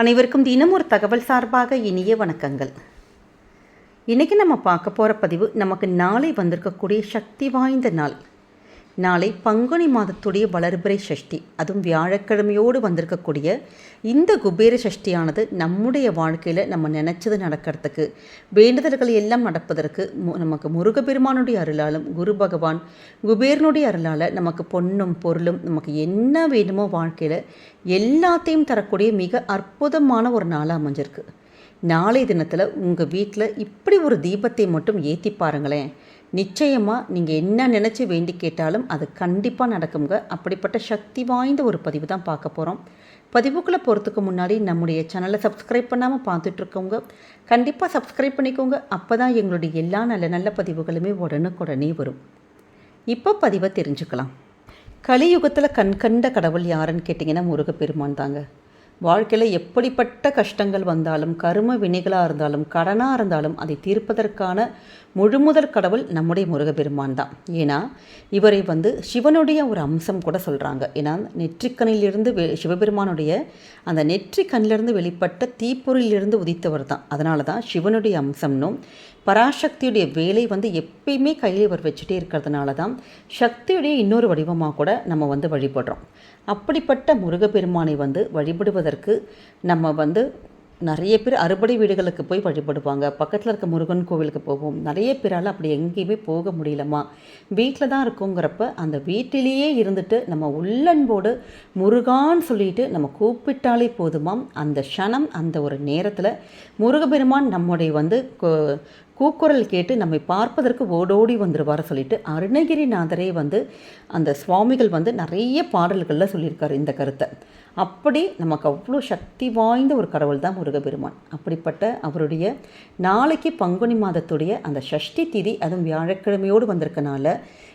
அனைவருக்கும் தினம் ஒரு தகவல் சார்பாக இனிய வணக்கங்கள். இன்றைக்கி நம்ம பார்க்க போகிற பதிவு நமக்கு நாளை வந்திருக்கக்கூடிய சக்தி வாய்ந்த நாள். நாளை பங்குனி மாதத்துடைய வளர்பிறை சஷ்டி அதுவும் வியாழக்கிழமையோடு வந்திருக்கக்கூடிய இந்த குபேர சஷ்டியானது நம்முடைய வாழ்க்கையில் நம்ம நினச்சது நடக்கிறதுக்கு வேண்டுதல்கள் எல்லாம் நடப்பதற்கு மு- நமக்கு முருகப்பெருமானுடைய அருளாலும் குரு பகவான் குபேரனுடைய அருளால் நமக்கு பொன்னும் பொருளும் நமக்கு என்ன வேணுமோ வாழ்க்கையில் எல்லாத்தையும் தரக்கூடிய மிக அற்புதமான ஒரு நாளாக அமைஞ்சிருக்கு. நாளை தினத்தில் உங்கள் வீட்டில் இப்படி ஒரு தீபத்தை மட்டும் ஏற்றி பாருங்களேன். நிச்சயமாக நீங்கள் என்ன நினச்சி வேண்டி கேட்டாலும் அது கண்டிப்பாக நடக்குங்க அப்படிப்பட்ட சக்தி வாய்ந்த ஒரு பதிவு தான் பார்க்க போகிறோம் பதிவுக்குள்ளே போகிறதுக்கு முன்னாடி நம்முடைய சேனலை சப்ஸ்கிரைப் பண்ணாமல் பார்த்துட்ருக்கவங்க கண்டிப்பாக சப்ஸ்கிரைப் பண்ணிக்கோங்க. அப்போ தான் எங்களுடைய எல்லா நல்ல நல்ல பதிவுகளுமே உடனுக்குடனே வரும். இப்போ பதிவை தெரிஞ்சுக்கலாம். கலியுகத்தில் கண்கண்ட கடவுள் யாருன்னு கேட்டிங்கன்னா முருகப்பெருமான் தாங்க. வாழ்க்கையில் எப்படிப்பட்ட கஷ்டங்கள் வந்தாலும் கரும வினைகளாக இருந்தாலும் கடனாக இருந்தாலும் அதை தீர்ப்பதற்கான முழுமுதற் கடவுள் நம்முடைய முருகப்பெருமான் தான். ஏன்னா இவரை வந்து சிவனுடைய ஒரு அம்சம் கூட சொல்கிறாங்க ஏன்னா நெற்றிக்கண்ணிலிருந்து வெ சிவபெருமானுடைய அந்த நெற்றிக்கண்ணிலிருந்து வெளிப்பட்ட தீப்பொருளிலிருந்து உதித்தவர் தான். அதனால தான் சிவனுடைய அம்சம்னும் பராசக்தியுடைய வேலை வந்து எப்பயுமே கையில் இவர் வச்சுட்டே இருக்கிறதுனால தான் சக்தியுடைய இன்னொரு வடிவமாக கூட நம்ம வந்து வழிபடுறோம். அப்படிப்பட்ட முருகப்பெருமானை வந்து வழிபடுவது வழிபடுவதற்கு நம்ம வந்து நிறைய பேர் அறுபடை வீடுகளுக்கு போய் வழிபடுவாங்க. பக்கத்தில் இருக்க முருகன் கோவிலுக்கு போவோம். நிறைய பேரால் அப்படி எங்கேயுமே போக முடியலம்மா. வீட்டில் தான் இருக்கோங்கிறப்ப அந்த வீட்டிலேயே இருந்துட்டு நம்ம உள்ளன்போடு முருகான்னு சொல்லிட்டு நம்ம கூப்பிட்டாலே போதுமாம். அந்த க்ஷணம் அந்த ஒரு நேரத்தில் முருகபெருமான் நம்முடைய வந்து கூக்குரல் கேட்டு நம்மை பார்ப்பதற்கு ஓடோடி வந்துருவார் சொல்லிட்டு அருணகிரிநாதரே வந்து அந்த சுவாமிகள் வந்து நிறைய பாடல்களில் சொல்லியிருக்காரு இந்த கருத்தை. அப்படி நமக்கு அவ்வளோ சக்தி வாய்ந்த ஒரு கடவுள் தான் முருகப்பெருமான். அப்படிப்பட்ட அவருடைய நாளைக்கு பங்குனி மாதத்துடைய அந்த சஷ்டி திதி அதுவும் வியாழக்கிழமையோடு வந்திருக்கனால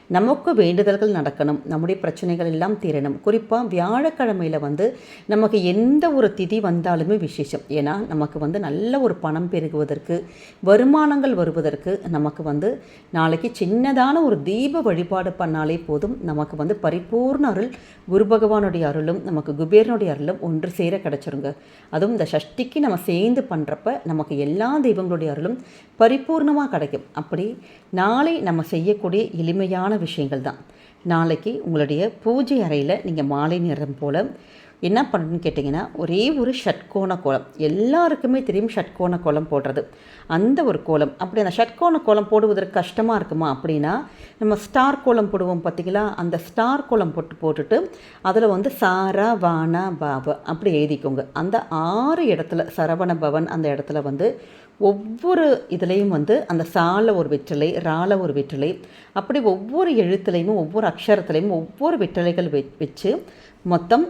நமக்கு வேண்டுதல்கள் நடக்கணும். நம்முடைய பிரச்சனைகள் எல்லாம் தீரணும். குறிப்பாக வியாழக்கிழமையில் வந்து நமக்கு எந்த ஒரு திதி வந்தாலுமே விசேஷம். ஏன்னா நமக்கு வந்து நல்ல ஒரு பணம் பெருகுவதற்கு வருமானங்கள் வருவதற்கு நமக்கு வந்து நாளைக்கு சின்னதான ஒரு தீப வழிபாடு பண்ணாலே போதும். நமக்கு வந்து பரிபூர்ண அருள் குரு பகவானுடைய அருளும் நமக்கு குபேரனுடைய அருளும் ஒன்று சேர கிடச்சிருங்க. அதுவும் இந்த சஷ்டிக்கு நம்ம சேர்ந்து பண்ணுறப்ப நமக்கு எல்லா தெய்வங்களுடைய அருளும் பரிபூர்ணமாக கிடைக்கும். அப்படி நாளை நம்ம செய்யக்கூடிய எளிமையான விஷயங்கள் தான் நாளைக்கு உங்களுடைய பூஜை அறையில் நீங்கள் மாலை நேரம் போல் என்ன பண்ணணும்னு கேட்டிங்கன்னா ஒரே ஒரு ஷட்கோண கோலம். எல்லாருக்குமே தெரியும் ஷட்கோண கோலம் போடுறது. அந்த ஒரு கோலம். அப்படி அந்த ஷட்கோண கோலம் போடுவதற்கு கஷ்டமாக இருக்குமா அப்படின்னா நம்ம ஸ்டார் கோலம் போடுவோம் பார்த்திங்களா அந்த ஸ்டார் கோலம் போட்டு போட்டுட்டு அதில் வந்து சாரா வானா பாப அப்படி எழுதிக்கோங்க. அந்த ஆறு இடத்துல சரவண பவன் அந்த இடத்துல வந்து ஒவ்வொரு இதுலேயும் வந்து அந்த சால ஒரு வெற்றிலை ரால ஒரு வெற்றிலை அப்படி ஒவ்வொரு எழுத்துலையும் ஒவ்வொரு அக்ஷரத்துலேயும் ஒவ்வொரு வெற்றிலைகள் வெ வச்சு மொத்தம்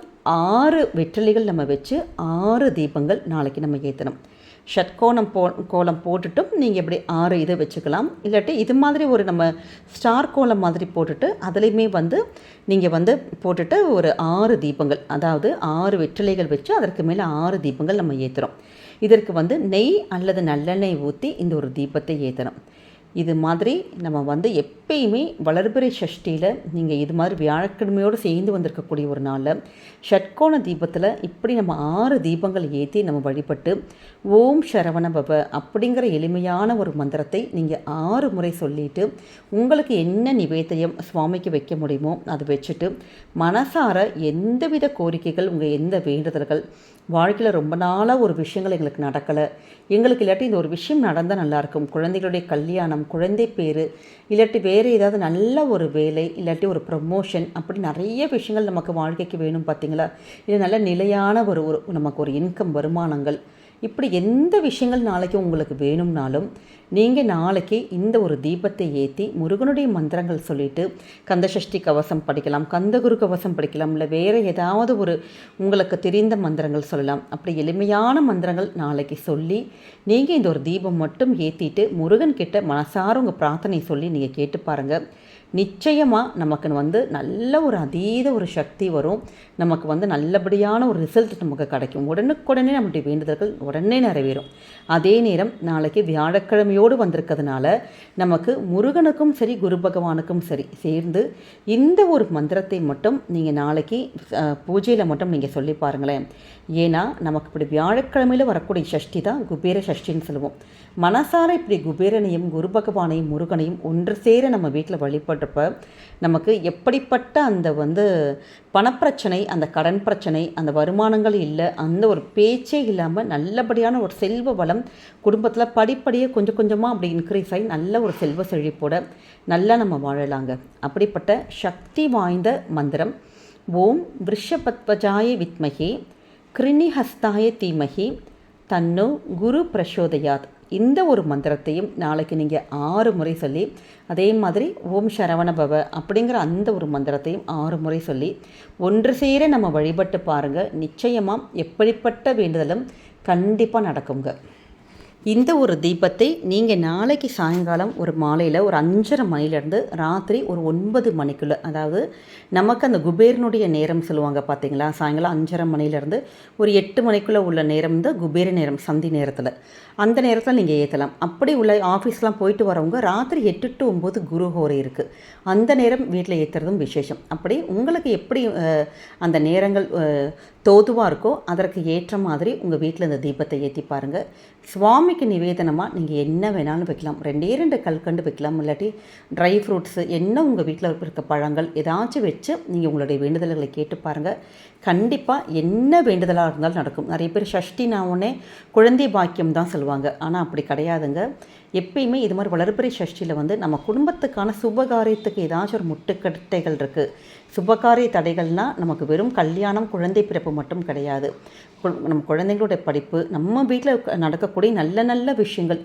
ஆறு வெற்றிலைகள் நம்ம வச்சு ஆறு தீபங்கள் நாளைக்கு நம்ம ஏற்றணும் ஷட்கோணம் போ கோலம் போட்டுட்டும் நீங்கள் இப்படி ஆறு இதை வச்சுக்கலாம். இல்லாட்டி இது மாதிரி ஒரு நம்ம ஸ்டார் கோலம் மாதிரி போட்டுட்டு அதுலேயுமே வந்து நீங்கள் வந்து போட்டுட்டு ஒரு ஆறு தீபங்கள் அதாவது ஆறு வெற்றிலைகள் வச்சு அதற்கு மேலே ஆறு தீபங்கள் நம்ம ஏற்றுறோம் இதற்கு வந்து நெய் அல்லது நல்லெண்ணெய் ஊற்றி இந்த ஒரு தீபத்தை ஏற்றணும் இது மாதிரி நம்ம வந்து எப்பயுமே வளர்பிறை சஷ்டியில் நீங்கள் இது மாதிரி வியாழக்கிழமையோடு சேர்ந்து வந்திருக்கக்கூடிய ஒரு நாளில் ஷட்கோண தீபத்தில் இப்படி நம்ம ஆறு தீபங்கள் ஏற்றி நம்ம வழிபட்டு ஓம் சரவண பவ அப்படிங்கிற எளிமையான ஒரு மந்திரத்தை நீங்கள் ஆறு முறை சொல்லிட்டு உங்களுக்கு என்ன நிவேத்தியம் சுவாமிக்கு வைக்க முடியுமோ அதை வச்சுட்டு மனசார எந்தவித கோரிக்கைகள் உங்கள் எந்த வேண்டுதல்கள் வாழ்க்கையில் ரொம்ப நாளாக ஒரு விஷயங்கள் எங்களுக்கு நடக்கலை. எங்களுக்கு இல்லாட்டி இந்த ஒரு விஷயம் நடந்தால் நல்லாயிருக்கும் குழந்தைகளுடைய கல்யாணம் குழந்தை பேர் இல்லாட்டி வேறு ஏதாவது நல்ல ஒரு வேலை இல்லாட்டி ஒரு ப்ரமோஷன் அப்படி நிறைய விஷயங்கள் நமக்கு வாழ்க்கைக்கு வேணும் பார்த்தீங்களா இது நல்ல நிலையான ஒரு ஒரு நமக்கு ஒரு இன்கம் வருமானங்கள். இப்படி எந்த விஷயங்கள் நாளைக்கு உங்களுக்கு வேணும்னாலும் நீங்கள் நாளைக்கு இந்த ஒரு தீபத்தை ஏற்றி முருகனுடைய மந்திரங்கள் சொல்லிட்டு கந்தசஷ்டி கவசம் படிக்கலாம் கந்தகுரு கவசம் படிக்கலாம் இல்லை வேறு ஏதாவது ஒரு உங்களுக்கு தெரிந்த மந்திரங்கள் சொல்லலாம். அப்படி எளிமையான மந்திரங்கள் நாளைக்கு சொல்லி நீங்கள் இந்த ஒரு தீபம் மட்டும் ஏற்றிட்டு முருகன் கிட்ட மனசார உங்கள் பிரார்த்தனை சொல்லி நீங்கள் கேட்டு பாருங்கள் நிச்சயமாக நமக்கு வந்து நல்ல ஒரு அதீத ஒரு சக்தி வரும். நமக்கு வந்து நல்லபடியான ஒரு ரிசல்ட் நமக்கு கிடைக்கும். உடனுக்குடனே நம்முடைய வேண்டுதல்கள் உடனே நிறைவேறும். அதே நேரம் நாளைக்கு வியாழக்கிழமையோடு வந்திருக்கிறதுனால நமக்கு முருகனுக்கும் சரி குரு பகவானுக்கும் சரி சேர்ந்து இந்த ஒரு மந்திரத்தை மட்டும் நீங்கள் நாளைக்கு பூஜையில் மட்டும் நீங்கள் சொல்லி பாருங்களேன். ஏன்னா நமக்கு இப்படி வியாழக்கிழமையில் வரக்கூடிய சஷ்டி தான் குபேர சஷ்டின்னு சொல்லுவோம். மனசார இப்படி குபேரனையும் குரு பகவானையும் முருகனையும் ஒன்று சேர நம்ம வீட்டில் வழிபடுறப்ப நமக்கு எப்படிப்பட்ட அந்த வந்து பணப்பிரச்சனை அந்த கடன் பிரச்சனை அந்த வருமானங்கள் இல்லை அந்த ஒரு பேச்சே இல்லாமல் நல்லபடியான ஒரு செல்வ வளம் குடும்பத்தில் படிப்படியே கொஞ்சம் கொஞ்சமாக அப்படி இன்க்ரீஸ் ஆகி நல்ல ஒரு செல்வ செழிப்போட நல்லா நம்ம வாழலாங்க. அப்படிப்பட்ட சக்தி வாய்ந்த மந்திரம் ஓம் விருஷபத்வஜாய வித்மகி கிருணிஹஸ்தாய தீமகி தன்னு குரு பிரசோதயாத். இந்த ஒரு மந்திரத்தையும் நாளைக்கு நீங்கள் ஆறு முறை சொல்லி அதே மாதிரி ஓம் சரவண பவ அப்படிங்கிற அந்த ஒரு மந்திரத்தையும் ஆறு முறை சொல்லி ஒன்று சேர நம்ம வழிபட்டு பாருங்கள் நிச்சயமாக எப்படிப்பட்ட வேண்டுதலும் கண்டிப்பாக நடக்குங்க. இந்த ஒரு தீபத்தை நீங்கள் நாளைக்கு சாயங்காலம் ஒரு மாலையில் ஒரு அஞ்சரை மணிலேருந்து ராத்திரி ஒரு ஒன்பது மணிக்குள்ளே அதாவது நமக்கு அந்த குபேரனுடைய நேரம் சொல்லுவாங்க பார்த்தீங்களா சாயங்காலம் அஞ்சரை மணிலேருந்து ஒரு எட்டு மணிக்குள்ளே உள்ள நேரம் வந்து குபேர நேரம் சந்தி நேரத்தில். அந்த நேரத்தில் நீங்கள் ஏற்றலாம் அப்படி உள்ள ஆஃபீஸ்லாம் போயிட்டு வரவங்க ராத்திரி எட்டு டு ஒம்பது குரு ஹோரை இருக்குது அந்த நேரம் வீட்டில் ஏற்றுறதும் விசேஷம். அப்படி உங்களுக்கு எப்படி அந்த நேரங்கள் தோதுவாக இருக்கோ அதற்கு ஏற்ற மாதிரி உங்கள் வீட்டில் இந்த தீபத்தை ஏற்றி பாருங்கள் சாமிக்கு நிவேதனமாக நீங்கள் என்ன வேணாலும் வைக்கலாம். ரெண்டே ரெண்டு கல்கண்டு வைக்கலாம். இல்லாட்டி ட்ரை ஃப்ரூட்ஸு என்ன உங்கள் வீட்டில் இருக்க பழங்கள் ஏதாச்சும் வச்சு நீங்கள் உங்களுடைய வேண்டுதல்களை கேட்டு பாருங்கள் கண்டிப்பாக என்ன வேண்டுதலாக இருந்தாலும் நடக்கும். நிறைய பேர் ஷஷ்டி நான் உடனே குழந்தை பாக்கியம் தான் சொல்லுவாங்க. ஆனால் அப்படி கிடையாதுங்க. எப்பயுமே இது மாதிரி வளர்பிறை சஷ்டியில் வந்து நம்ம குடும்பத்துக்கான சுபகாரியத்துக்கு ஏதாச்சும் ஒரு முட்டுக்கட்டைகள் இருக்குது சுபகாரிய தடைகள்னால் நமக்கு வெறும் கல்யாணம் குழந்தை பிறப்பு மட்டும் கிடையாது. நம்ம குழந்தைங்களுடைய படிப்பு நம்ம வீட்டில் நடக்கக்கூடிய நல்ல நல்ல விஷயங்கள்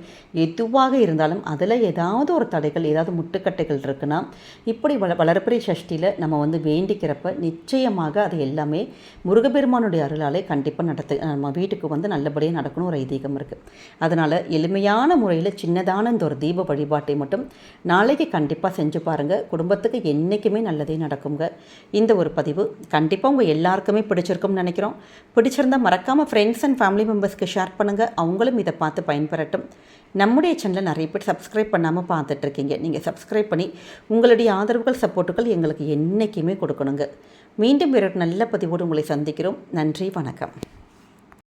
எதுவாக இருந்தாலும் அதில் ஏதாவது ஒரு தடைகள் ஏதாவது முட்டுக்கட்டைகள் இருக்குன்னா இப்படி வள வளர்பிறை சஷ்டியில் நம்ம வந்து வேண்டிக்கிறப்ப நிச்சயமாக அது எல்லாமே முருகப்பெருமானுடைய அருளாலே கண்டிப்பாக நடத்து நம்ம வீட்டுக்கு வந்து நல்லபடியாக நடக்கணும் ஒரு ஐதீகம் இருக்குது அதனால் எளிமையான முறையில் சின்ன இந்த ஒரு தீப வழிபாட்டை மட்டும் நாளைக்கு கண்டிப்பாக செஞ்சு பாருங்கள் குடும்பத்துக்கு என்றைக்குமே நல்லதே நடக்குங்க இந்த ஒரு பதிவு கண்டிப்பாக உங்கள் எல்லாருக்குமே பிடிச்சிருக்கும்னு நினைக்கிறோம். பிடிச்சிருந்தால் மறக்காமல் ஃப்ரெண்ட்ஸ் அண்ட் ஃபேமிலி மெம்பர்ஸ்க்கு ஷேர் பண்ணுங்கள் அவங்களும் இதை பார்த்து பயன்பெறட்டும். நம்முடைய சேனலில் நிறைய பேர் சப்ஸ்கிரைப் பண்ணாமல் பார்த்துட்ருக்கீங்க. நீங்கள் சப்ஸ்கிரைப் பண்ணி உங்களுடைய ஆதரவுகள் சப்போர்ட்டுகள் எங்களுக்கு என்றைக்குமே கொடுக்கணுங்க. மீண்டும் வேறு நல்ல பதிவோடு உங்களை சந்திக்கிறோம். நன்றி வணக்கம்.